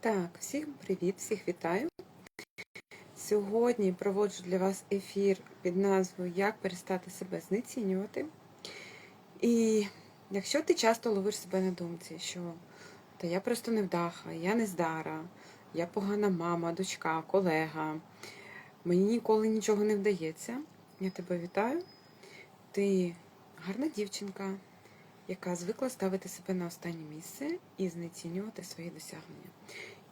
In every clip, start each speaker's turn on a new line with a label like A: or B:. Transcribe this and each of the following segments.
A: Так, всім привіт, всіх вітаю. Сьогодні проводжу для вас ефір під назвою Як перестати себе знецінювати. І якщо ти часто ловиш себе на думці, що та я просто невдаха, я нездара, я погана мама, дочка, колега, мені ніколи нічого не вдається, я тебе вітаю. Ти гарна дівчинка, яка звикла ставити себе на останнє місце і знецінювати свої досягнення.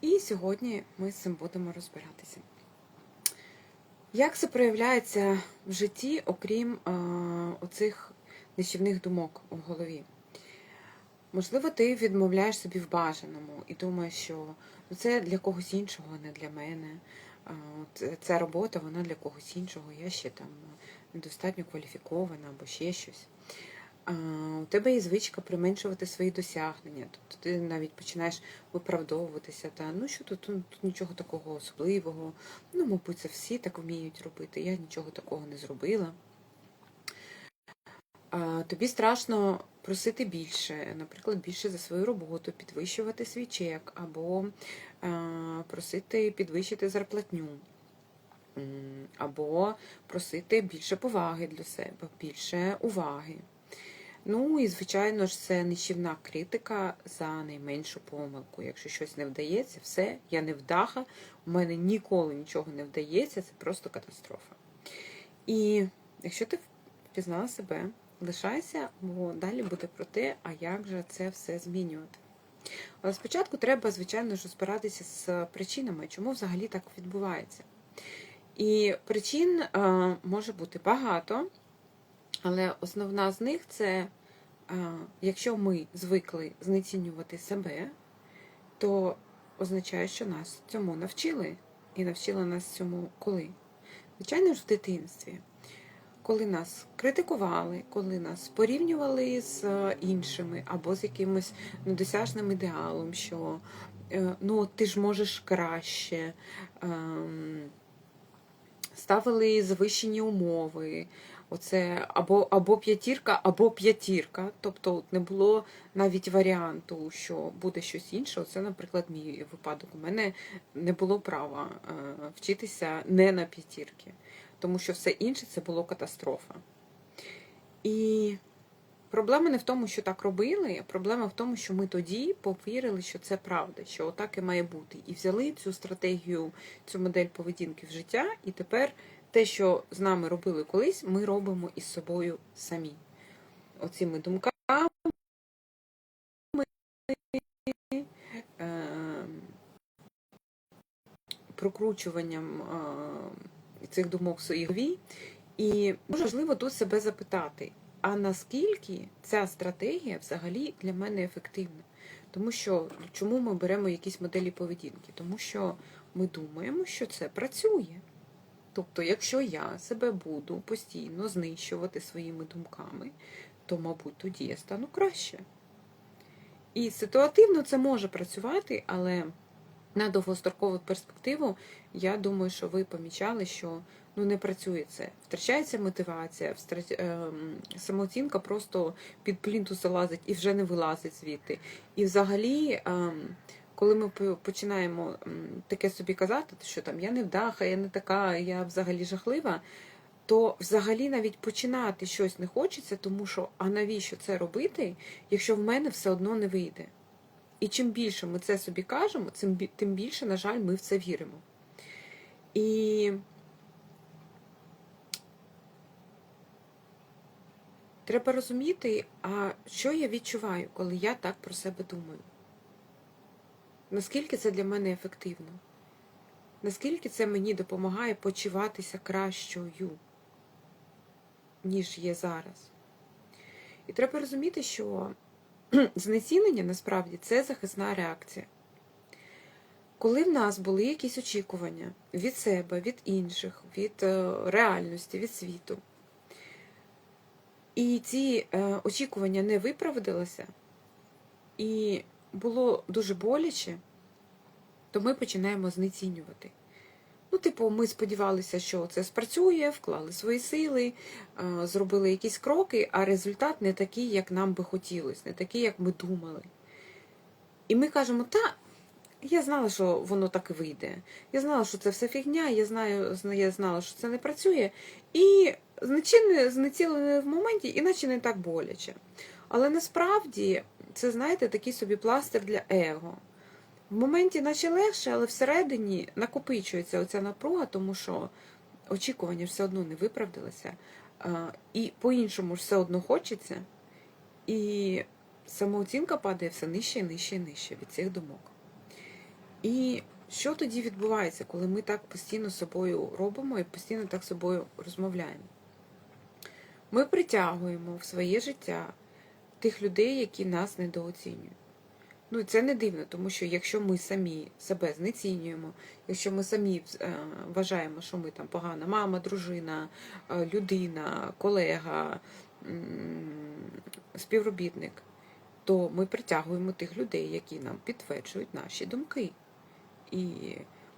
A: І сьогодні ми з цим будемо розбиратися. Як це проявляється в житті, окрім а, оцих нищівних думок у голові? Можливо, ти відмовляєш собі в бажаному і думаєш, що ну, це для когось іншого, не для мене. Ця робота, вона для когось іншого, я ще там недостатньо кваліфікована або ще щось. У тебе є звичка применшувати свої досягнення. Тобто ти навіть починаєш виправдовуватися, та ну що тут, тут, нічого такого особливого. Ну, мабуть, це всі так вміють робити. Я нічого такого не зробила. Тобі страшно просити більше, наприклад, більше за свою роботу, підвищувати свій чек, або просити підвищити зарплатню. Або просити більше поваги для себе, більше уваги. Ну і, звичайно ж, це нищівна критика за найменшу помилку. Якщо щось не вдається, все, я не вдаха, у мене ніколи нічого не вдається, це просто катастрофа. І якщо ти впізнала себе, лишайся, бо далі буде про те, а як же це все змінювати. Але спочатку треба, звичайно ж, розбиратися з причинами, чому взагалі так відбувається. І причин е, може бути багато. Але основна з них це, якщо ми звикли знецінювати себе, то означає, що нас цьому навчили. І навчили нас цьому коли? Звичайно ж, в дитинстві. Коли нас критикували, коли нас порівнювали з іншими або з якимось недосяжним ідеалом, що е, ну, ти ж можеш краще, ем, ставили завищені умови. Оце або або п'ятірка, або п'ятірка. Тобто не було навіть варіанту, що буде щось інше. Оце, наприклад, мій випадок. У мене не було права е, вчитися не на п'ятірки, тому що все інше це було катастрофа. І проблема не в тому, що так робили, проблема в тому, що ми тоді повірили, що це правда, що отак і має бути. І взяли цю стратегію, цю модель поведінки в життя, і тепер те, що з нами робили колись, ми робимо із собою самі. Оціми думками, е, прокручуванням е, цих думок в своїй. І дуже важливо тут себе запитати, а наскільки ця стратегія взагалі для мене ефективна? Тому що чому ми беремо якісь моделі поведінки? Тому що ми думаємо, що це працює. Тобто, якщо я себе буду постійно знищувати своїми думками, то, мабуть, тоді я стану краще. І ситуативно це може працювати, але на довгострокову перспективу, я думаю, що ви помічали, що ну, не працює це. Втрачається мотивація, ем, самооцінка просто під плінту залазить і вже не вилазить звідти. І взагалі. Коли ми починаємо таке собі казати, що там я не вдаха, я не така, я взагалі жахлива, то взагалі навіть починати щось не хочеться, тому що а навіщо це робити, якщо в мене все одно не вийде? І чим більше ми це собі кажемо, тим більше, на жаль, ми в це віримо. І треба розуміти, а що я відчуваю, коли я так про себе думаю. Наскільки це для мене ефективно? Наскільки це мені допомагає почуватися кращою, ніж є зараз? І треба розуміти, що знецінення насправді це захисна реакція. Коли в нас були якісь очікування від себе, від інших, від е, реальності, від світу, і ці е, очікування не виправдалися, і було дуже боляче, то ми починаємо знецінювати. Ну, типу, ми сподівалися, що це спрацює, вклали свої сили, зробили якісь кроки, а результат не такий, як нам би хотілося, не такий, як ми думали. І ми кажемо, та Я знала, що воно так вийде. Я знала, що це все фігня, я знаю, я знала, що це не працює. І знецілене в моменті, іначе не так боляче. Але насправді це, знаєте, такий собі пластир для его. В моменті наче легше, але всередині накопичується оця напруга, тому що очікування все одно не виправдалися. І по-іншому ж все одно хочеться. І самооцінка падає все нижче і нижче і нижче від цих думок. І що тоді відбувається, коли ми так постійно собою робимо і постійно так з собою розмовляємо? Ми притягуємо в своє життя тих людей, які нас недооцінюють. Ну і це не дивно, тому що якщо ми самі себе знецінюємо, якщо ми самі е, вважаємо, що ми там погана мама, дружина, е, людина, колега, співробітник, то ми притягуємо тих людей, які нам підтверджують наші думки. І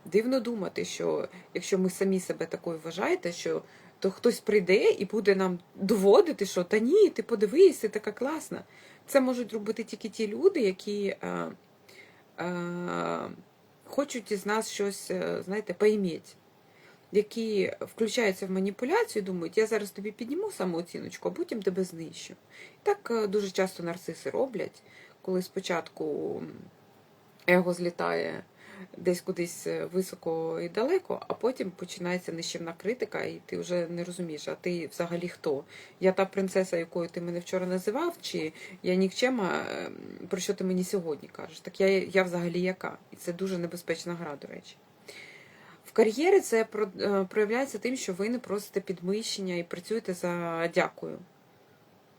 A: дивно думати, що якщо ми самі себе такою вважаєте, що то хтось прийде і буде нам доводити, що та ні, ти подивись, така класна. Це можуть робити тільки ті люди, які е, е, хочуть із нас щось, е, знаєте, поіміть, які включаються в маніпуляцію, думають, я зараз тобі підніму самооціночку, а потім тебе знищу. Так дуже часто нарциси роблять, коли спочатку его злітає десь кудись е, високо і далеко, а потім починається нищівна критика, і ти вже не розумієш, а ти взагалі хто? Я та принцеса, якою ти мене вчора називав, чи я нікчема, е, про що ти мені сьогодні кажеш? Так я, я взагалі яка? І це дуже небезпечна гра, до речі. В кар'єрі це е, проявляється тим, що ви не просите підвищення і працюєте за дякую.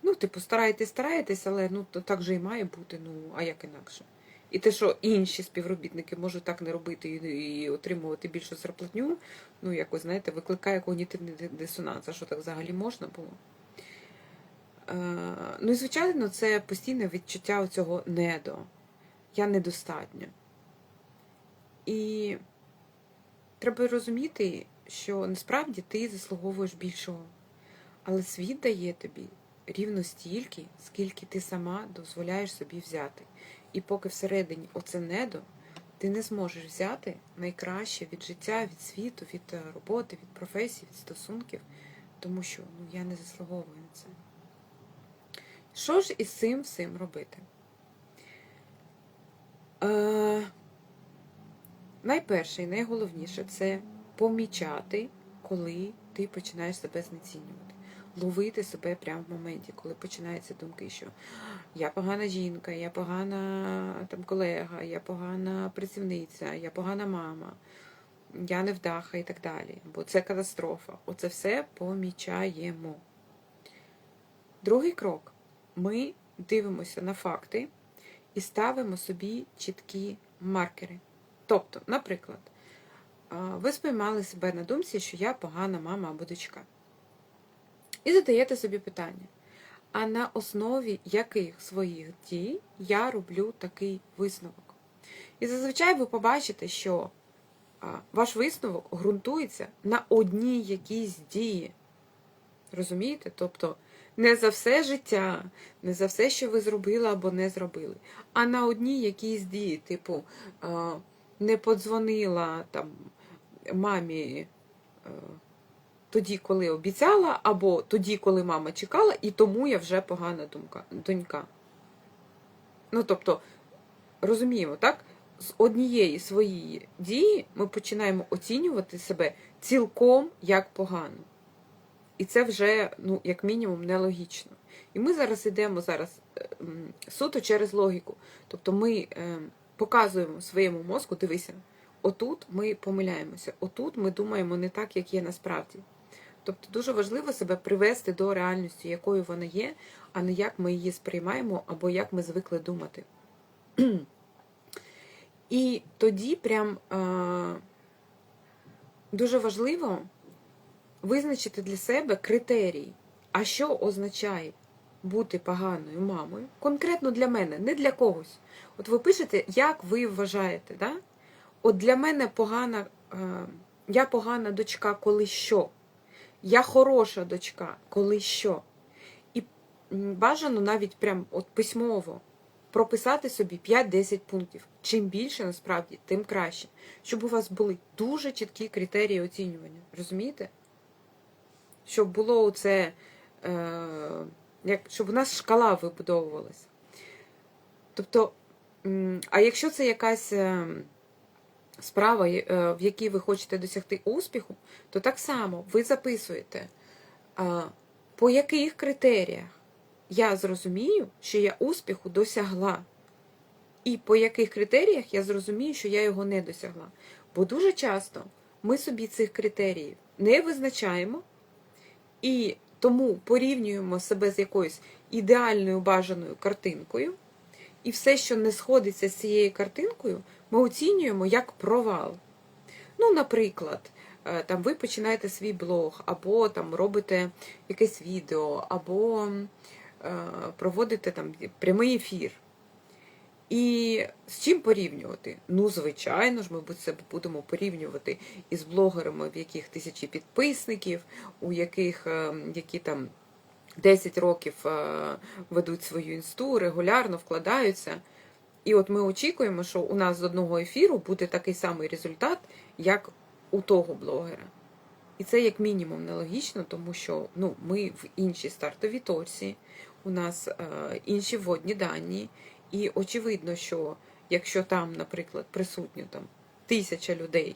A: Ну, типу, стараєтесь, стараєтесь, але ну так же і має бути. Ну, а як інакше? І те, що інші співробітники можуть так не робити і, отримувати більшу зарплатню, ну якось, знаєте, викликає когнітивний дисонанс. А що так взагалі можна було? Е, ну і звичайно, це постійне відчуття цього недо. Я недостатньо. І треба розуміти, що насправді ти заслуговуєш більшого. Але світ дає тобі рівно стільки, скільки ти сама дозволяєш собі взяти. І поки всередині оце недо, ти не зможеш взяти найкраще від життя, від світу, від е, роботи, від професії, від стосунків, тому що ну, я не заслуговую на це. Що ж із цим всім робити? Е, найперше і найголовніше це помічати, коли ти починаєш себе знецінювати. Ловити себе прямо в моменті, коли починаються думки, що я погана жінка, я погана там колега, я погана працівниця, я погана мама, я невдаха і так далі. Бо це катастрофа. Оце все помічаємо. Другий крок. Ми дивимося на факти і ставимо собі чіткі маркери. Тобто, наприклад, ви спіймали себе на думці, що я погана мама або дочка. І задаєте собі питання: а на основі яких своїх дій я роблю такий висновок? І зазвичай ви побачите, що ваш висновок ґрунтується на одній якійсь дії. Розумієте? Тобто не за все життя, не за все, що ви зробили або не зробили, а на одній якійсь дії, типу, не подзвонила там мамі. Тоді, коли обіцяла, або тоді, коли мама чекала, і тому я вже погана думка, донька. Ну, тобто, розуміємо, так? З однієї своєї дії ми починаємо оцінювати себе цілком як погано. І це вже, ну, як мінімум, нелогічно. І ми зараз йдемо зараз е, суто через логіку. Тобто ми е, показуємо своєму мозку, дивися, отут ми помиляємося, отут ми думаємо не так, як є насправді. Тобто дуже важливо себе привести до реальності, якою вона є, а не як ми її сприймаємо або як ми звикли думати. І тоді прям е, дуже важливо визначити для себе критерій, а що означає бути поганою мамою, конкретно для мене, не для когось. От ви пишете, як ви вважаєте, да? От для мене погана, е, я погана дочка, коли що. Я хороша дочка, коли що. І бажано навіть прям от письмово прописати собі 5-10 пунктів. Чим більше, насправді, тим краще. Щоб у вас були дуже чіткі критерії оцінювання. Розумієте? Щоб було це, е, як, щоб у нас шкала вибудовувалася. Тобто, а якщо це якась е, справа, е, в якій ви хочете досягти успіху, то так само ви записуєте, по яких критеріях я зрозумію, що я успіху досягла. І по яких критеріях я зрозумію, що я його не досягла. Бо дуже часто ми собі цих критеріїв не визначаємо і тому порівнюємо себе з якоюсь ідеальною бажаною картинкою, і все, що не сходиться з цією картинкою, ми оцінюємо як провал. Ну, наприклад, е, там ви починаєте свій блог, або там робите якесь відео, або е, проводите там прямий ефір. І з чим порівнювати? Ну, звичайно ж, ми себе будемо порівнювати із блогерами, в яких тисячі підписників, у яких е, які там 10 років ведуть свою інсту, регулярно вкладаються. І от ми очікуємо, що у нас з одного ефіру буде такий самий результат, як у того блогера. І це як мінімум нелогічно, тому що ну, ми в іншій стартовій торсі, у нас е, інші вводні дані. І очевидно, що якщо там, наприклад, присутньо там тисяча людей,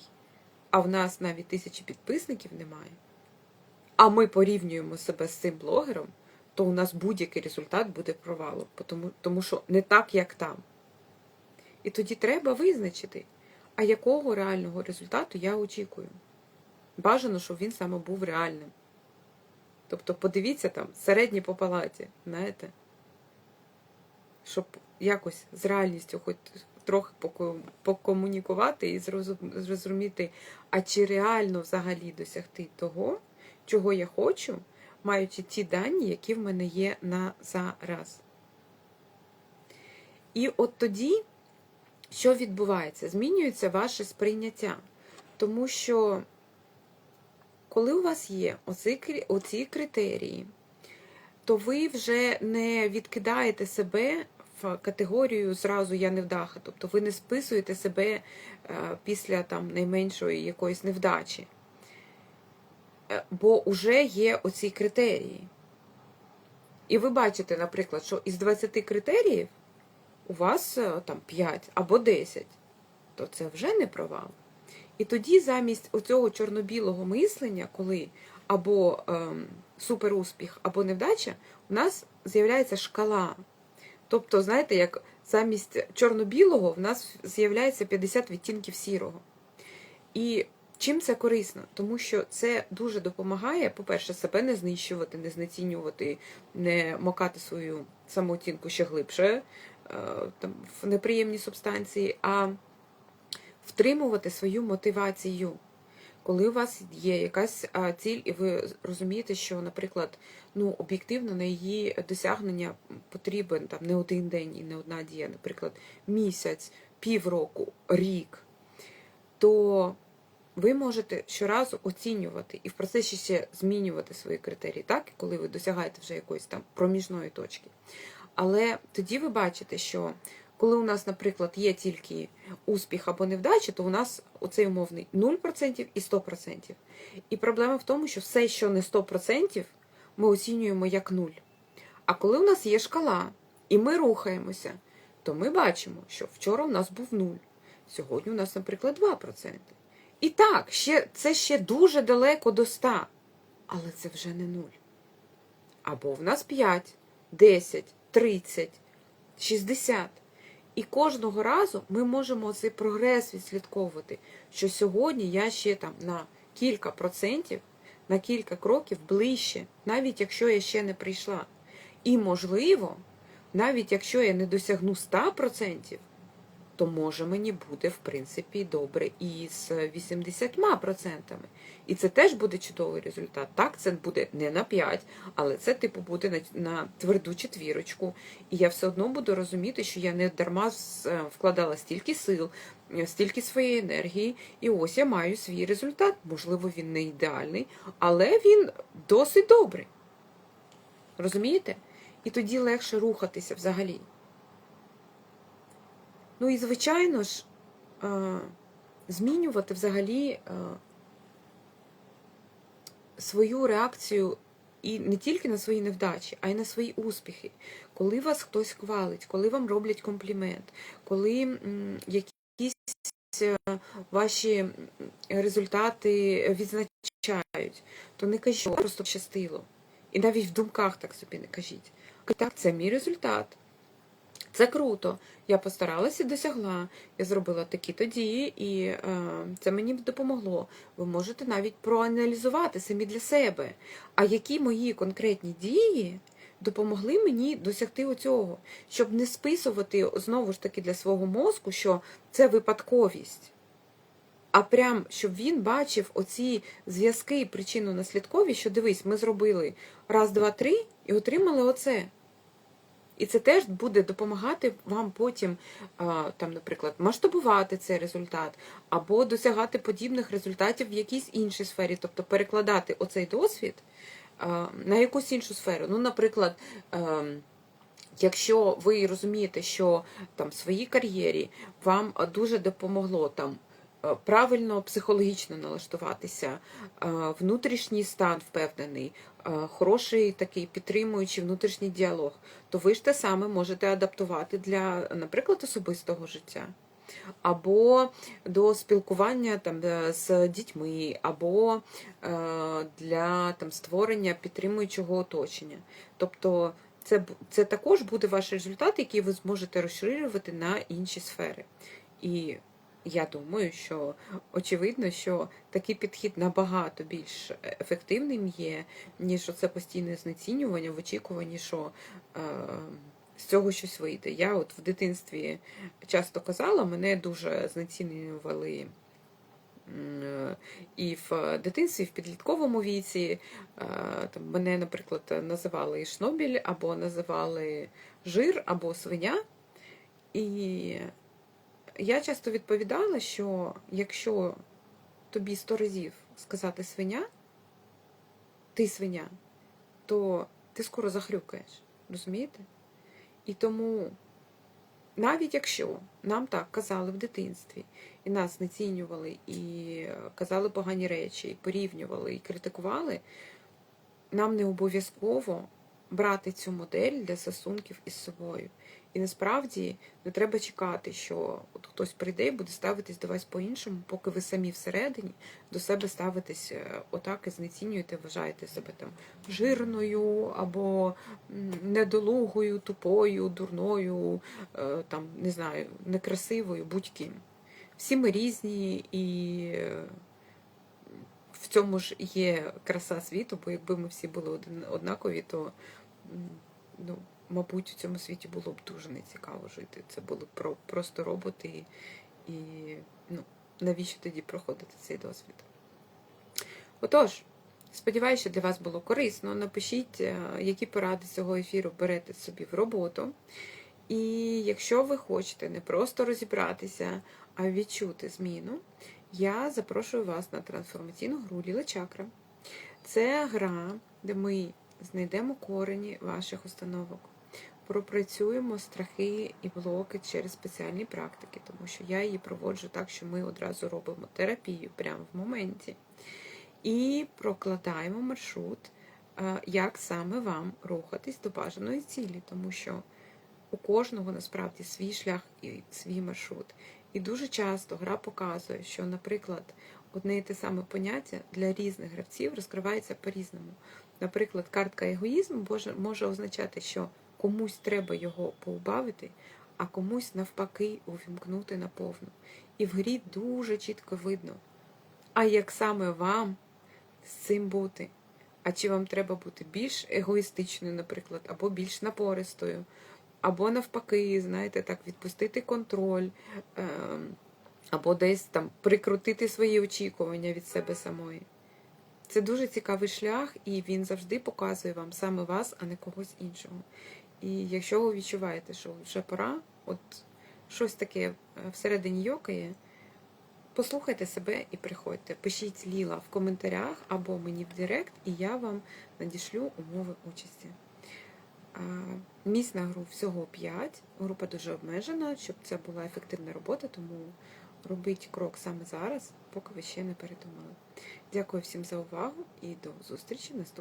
A: а в нас навіть тисячі підписників немає, а ми порівнюємо себе з цим блогером, то у нас будь-який результат буде провалом, тому, тому що не так, як там. І тоді треба визначити, а якого реального результату я очікую. Бажано, щоб він саме був реальним. Тобто, подивіться там середні по палаті, знаєте, щоб якось з реальністю хоч трохи покомунікувати і зрозуміти, а чи реально взагалі досягти того, чого я хочу, маючи ті дані, які в мене є на зараз. І от тоді, що відбувається? Змінюється ваше сприйняття. Тому що, коли у вас є оці, оці критерії, то ви вже не відкидаєте себе в категорію зразу я невдаха. Тобто ви не списуєте себе е, після там найменшої якоїсь невдачі. Е, бо вже є оці критерії. І ви бачите, наприклад, що із 20 критеріїв у вас е, там 5 або 10, то це вже не провал. І тоді замість оцього чорно-білого мислення, коли або ем, суперуспіх, або невдача, у нас з'являється шкала. Тобто, знаєте, як замість чорно-білого в нас з'являється 50 відтінків сірого. І чим це корисно? Тому що це дуже допомагає, по-перше, себе не знищувати, не знецінювати, не макати свою самооцінку ще глибше там, в неприємні субстанції, а втримувати свою мотивацію коли у вас є якась ціль, і ви розумієте, що, наприклад, ну, об'єктивно на її досягнення потрібен там не один день і не одна дія, наприклад, місяць, півроку, рік, то ви можете щоразу оцінювати і в процесі ще змінювати свої критерії, так, коли ви досягаєте вже якоїсь там проміжної точки. Але тоді ви бачите, що коли у нас, наприклад, є тільки успіх або невдача, то у нас оцей умовний 0% і 100%. І проблема в тому, що все, що не 100%, ми оцінюємо як 0. А коли у нас є шкала, і ми рухаємося, то ми бачимо, що вчора у нас був 0. Сьогодні у нас, наприклад, 2%. І так, ще, це ще дуже далеко до 100, але це вже не 0. Або в нас 5, 10, 30, 60. І кожного разу ми можемо цей прогрес відслідковувати, що сьогодні я ще там на кілька процентів, на кілька кроків ближче, навіть якщо я ще не прийшла. І, можливо, навіть якщо я не досягну 100%, то може мені буде, в принципі, добре і з 80%. І це теж буде чудовий результат. Так, це буде не на 5, але це, типу, буде на, на тверду четвірочку. І я все одно буду розуміти, що я не дарма е, вкладала стільки сил, е, стільки своєї енергії, і ось я маю свій результат. Можливо, він не ідеальний, але він досить добрий. Розумієте? І тоді легше рухатися взагалі. Ну і, звичайно ж, е, змінювати взагалі е, свою реакцію і не тільки на свої невдачі, а й на свої успіхи. Коли вас хтось хвалить, коли вам роблять комплімент, коли якісь е, ваші результати відзначають, то не кажіть, «О, просто щастило. І навіть в думках так собі не. Кажіть, Так, це мій результат. Це круто. Я постаралася і досягла. Я зробила такі-то дії, і е, це мені допомогло. Ви можете навіть проаналізувати самі для себе. А які мої конкретні дії допомогли мені досягти оцього, щоб не списувати знову ж таки для свого мозку, що це випадковість. А прям, щоб він бачив оці зв'язки причинно-наслідкові, що дивись, ми зробили раз, два, три і отримали оце. І це теж буде допомагати вам потім, там, наприклад, масштабувати цей результат, або досягати подібних результатів в якійсь іншій сфері, тобто перекладати оцей досвід на якусь іншу сферу. Ну, наприклад, якщо ви розумієте, що там в своїй кар'єрі вам дуже допомогло там. Е, Правильно психологічно налаштуватися, е, внутрішній стан впевнений, е, хороший такий підтримуючий внутрішній діалог, то ви ж те саме можете адаптувати для, наприклад, особистого життя, або до спілкування там з дітьми, або е, для там створення підтримуючого оточення. Тобто це, це також буде ваш результат, який ви зможете розширювати на інші сфери. І я думаю, що очевидно, що такий підхід набагато більш ефективним є, ніж оце постійне знецінювання в очікуванні, що е, з цього щось вийде. Я от в дитинстві часто казала, мене дуже знецінювали. І в дитинстві, і в підлітковому віці е, там, мене, наприклад, називали шнобіль, або називали жир, або свиня. І я часто відповідала, що якщо тобі сто разів сказати свиня, ти свиня, то ти скоро захрюкаєш. Розумієте? І тому, навіть якщо нам так казали в дитинстві, і нас знецінювали, і казали погані речі, і порівнювали, і критикували, нам не обов'язково брати цю модель для стосунків із собою. І насправді не треба чекати, що от хтось прийде і буде ставитись до вас по-іншому, поки ви самі всередині до себе ставитесь е, отак і знецінюєте, вважаєте себе там жирною або недолугою, тупою, дурною, е, там не знаю, некрасивою, будь-ким. Всі ми різні і. е, В цьому ж є краса світу, бо якби ми всі були однакові, то ну, мабуть, у цьому світі було б дуже нецікаво жити. Це були б про, просто роботи, і ну, навіщо тоді проходити цей досвід? Отож, сподіваюся, що для вас було корисно. Напишіть, е, які поради цього ефіру берете собі в роботу. І якщо ви хочете не просто розібратися, а відчути зміну, я запрошую вас на трансформаційну гру Ліла Чакра. Це гра, де ми знайдемо корені ваших установок, пропрацюємо страхи і блоки через спеціальні практики, тому що я її проводжу так, що ми одразу робимо терапію прямо в моменті. І прокладаємо маршрут, е, як саме вам рухатись до бажаної цілі, тому що у кожного насправді свій шлях і свій маршрут. І дуже часто гра показує, що, наприклад, одне і те саме поняття для різних гравців розкривається по-різному. Наприклад, картка егоїзм може, може означати, що комусь треба його поубавити, а комусь навпаки увімкнути наповну. І в грі дуже чітко видно, а як саме вам з цим бути. А чи вам треба бути більш егоїстичною, наприклад, або більш напористою, або навпаки, знаєте, так, відпустити контроль, ем, або десь там прикрутити свої очікування від себе самої. Це дуже цікавий шлях, і він завжди показує вам саме вас, а не когось іншого. І якщо ви відчуваєте, що вже пора, от щось таке е, всередині йокає, послухайте себе і приходьте. Пишіть Ліла в коментарях або мені в Директ, і я вам надішлю умови участі. Місць на гру всього 5. Група дуже обмежена, щоб це була ефективна робота, тому робіть крок саме зараз, поки ви ще не передумали. Дякую всім за увагу і до зустрічі в наступному.